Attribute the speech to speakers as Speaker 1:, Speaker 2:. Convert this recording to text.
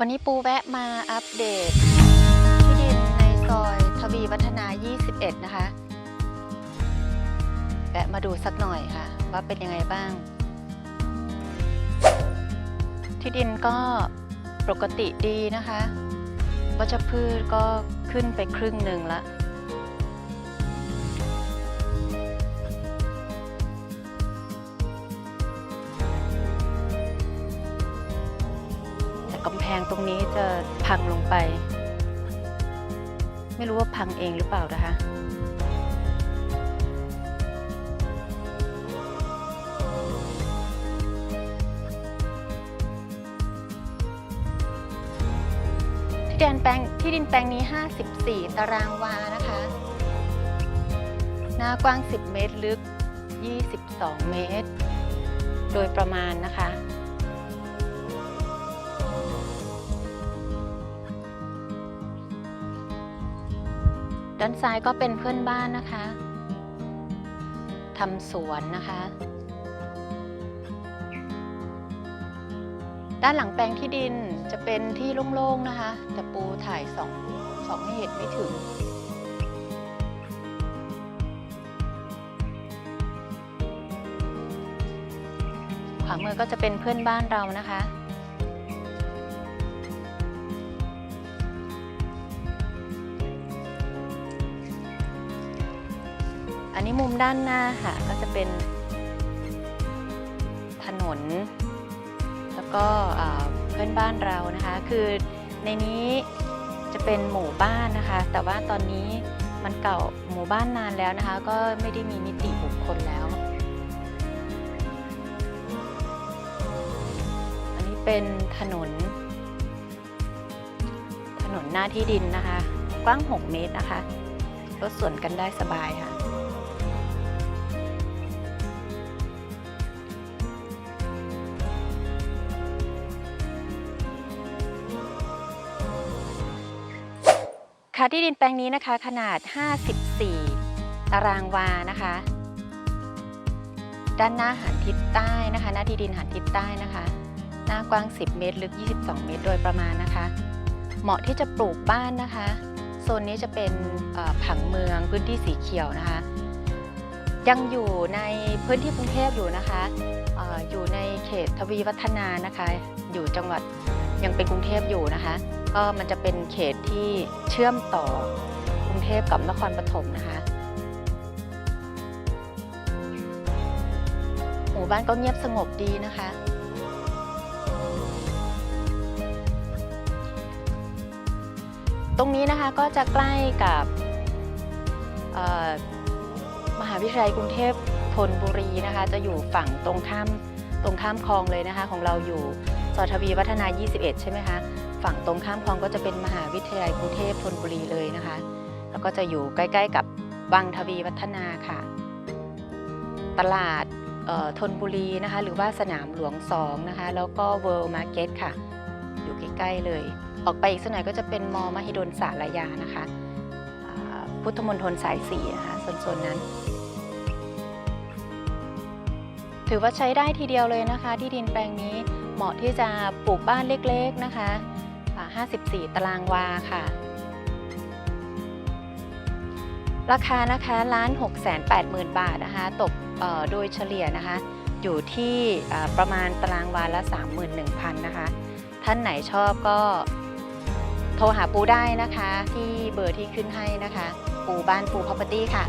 Speaker 1: วันนี้ปูแวะมาอัปเดต ที่ดินในซอยทวีวัฒนา 21 นะคะ แวะมาดูสักหน่อยค่ะ ว่าเป็นยังไงบ้าง ที่ดินก็ปกติดีนะคะ วัชพืชก็ขึ้นไปครึ่งหนึ่งละ งตรงนี้จะพังลงไป ไม่รู้ว่าพังเองหรือเปล่านะคะที่ดินแปลงที่ดินแปลงนี้ 54 ตารางวานะคะ หน้ากว้าง 10 เมตร ลึก 22 เมตร โดยประมาณนะคะ ด้านซ้ายก็เป็นเพื่อนบ้านนะคะทำสวนนะคะ ด้านหลังแปลงที่ดินจะเป็นที่โล่งๆนะคะ แต่ปูถ่ายสองสองให้เห็นไม่ถึง ขวามือก็จะเป็นเพื่อนบ้านเรานะคะ อันนี้มุมด้านหน้าค่ะ ก็จะเป็นถนน แล้วก็เพื่อนบ้านเรานะคะ คือในนี้จะเป็นหมู่บ้านนะคะ แต่ว่าตอนนี้มันเก่าหมู่บ้านนานแล้วนะคะ ก็ไม่ได้มีนิติบุคคลแล้ว อันนี้เป็นถนน ถนนหน้าที่ดินนะคะ กว้าง 6 เมตรนะคะรถสวนกันได้สบายค่ะ ที่ดินแปลงนี้นะคะขนาด 54 ตารางวานะคะ ด้านหน้าหันทิศใต้นะคะ หน้าที่ดินหันทิศใต้นะคะ หน้ากว้าง 10 เมตร ลึก 22 เมตร โดยประมาณนะคะ เหมาะที่จะปลูกบ้านนะคะ โซนนี้จะเป็นผังเมืองพื้นที่สีเขียวนะคะ ยังอยู่ในพื้นที่กรุงเทพอยู่นะคะออยู่ในเขตทวีวัฒนานะคะ อยู่จังหวัดยังเป็นกรุงเทพอยู่นะคะ ก็มันจะเป็นเขตที่เชื่อมต่อกรุงเทพกับนครปฐมนะคะหมู่บ้านก็เงียบสงบดีนะคะ ตรงนี้นะคะก็จะใกล้กับมหาวิทยาลัยกรุงเทพธนบุรีนะคะ จะอยู่ฝั่งตรงข้ามตรงข้ามคลองเลยนะคะ ของเราอยู่ซอยทวีวัฒนา 21 ใช่ไหมคะ ฝั่งตรงข้ามคลองก็จะเป็นมหาวิทยาลัยกรุงเทพธนบุรีเลยนะคะ แล้วก็จะอยู่ใกล้ๆกับวังทวีวัฒนาค่ะ ตลาดธนบุรีนะคะ หรือว่าสนามหลวง2นะคะ แล้วก็ World Market ค่ะ อยู่ใกล้ๆเลย ออกไปอีกสักหน่อยก็จะเป็นมอมหิดลสารยานะคะอ่าพุทธมณฑลสายสี่นะคะโซนๆนั้น ถือว่าใช้ได้ทีเดียวเลยนะคะ ที่ดินแปลงนี้เหมาะที่จะปลูกบ้านเล็กๆนะคะ 54 ตารางวาค่ะ ราคานะคะล้าน6 8 0 0 0 0 บาทนะคะ ตกโดยเฉลี่ยนะคะ อยู่ที่ประมาณตารางวาละ 31,000 นะคะ ท่านไหนชอบก็โทรหาปูได้นะคะ ที่เบอร์ที่ขึ้นให้นะคะ ปูบ้านปู property ค่ะ